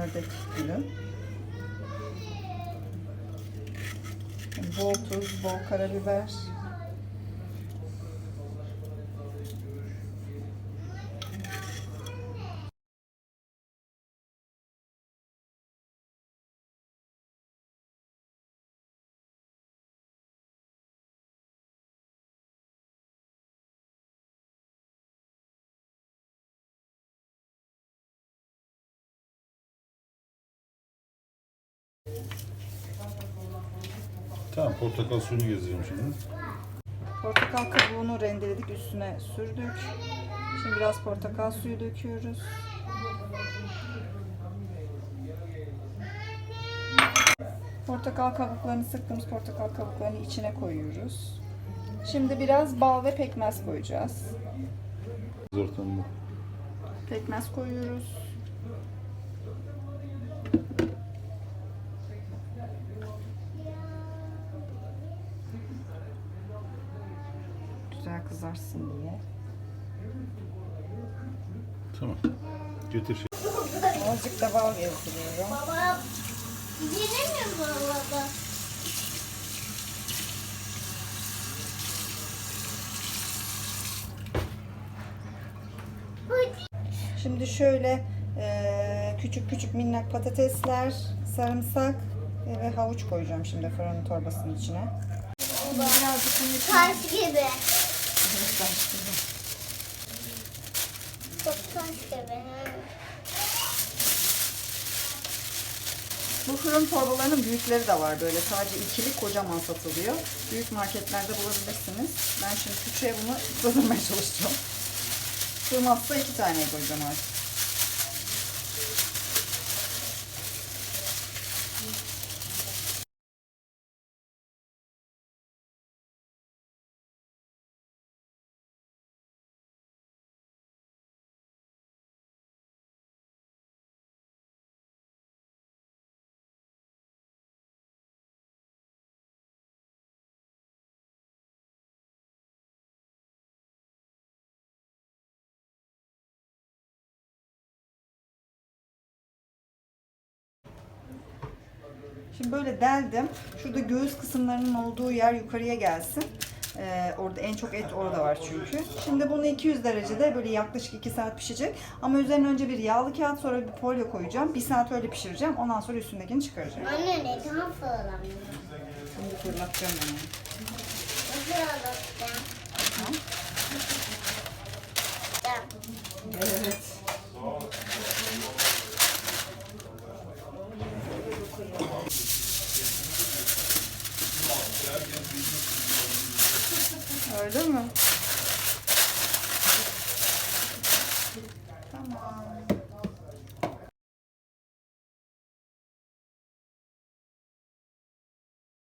ördek gülü. Bol tuz, bol karabiber. Tamam portakal suyunu gezdireyim şimdi. Portakal kabuğunu rendeledik, üstüne sürdük. Şimdi biraz portakal suyu döküyoruz. Portakal kabuklarını sıktığımız portakal kabuklarını içine koyuyoruz. Şimdi biraz bal ve pekmez koyacağız. Ortamda. Pekmez koyuyoruz. Güzel kızarsın diye. Tamam. Getir şey. Azıcık da bal gezdiriyorum. Baba yine mi baba? Şimdi şöyle eee, küçük küçük minnak patatesler, sarımsak e, ve havuç koyacağım şimdi fırın torbasının içine. Birazcık Taş gibi. Taş gibi. Bu fırın torbalarının büyükleri de var böyle sadece ikili kocaman satılıyor. Büyük marketlerde bulabilirsiniz. Ben şimdi küçüğe bunu sığdırmaya çalışacağım. Sığmazsa iki tane koyacağım artık. Şimdi böyle deldim. Şurada göğüs kısımlarının olduğu yer yukarıya gelsin. Ee, orada en çok et orada var çünkü. Şimdi bunu 200 derecede böyle yaklaşık 2 saat pişecek. Ama üzerine önce bir yağlı kağıt sonra bir polyo koyacağım. 1 saat öyle pişireceğim. Ondan sonra üstündekini çıkaracağım. Anne neden fırlamıyor? Şimdi fırlatacağım onu. Nasıl fırlatacağım? Tamam. Ben. Evet. Öyle mi? Tamam.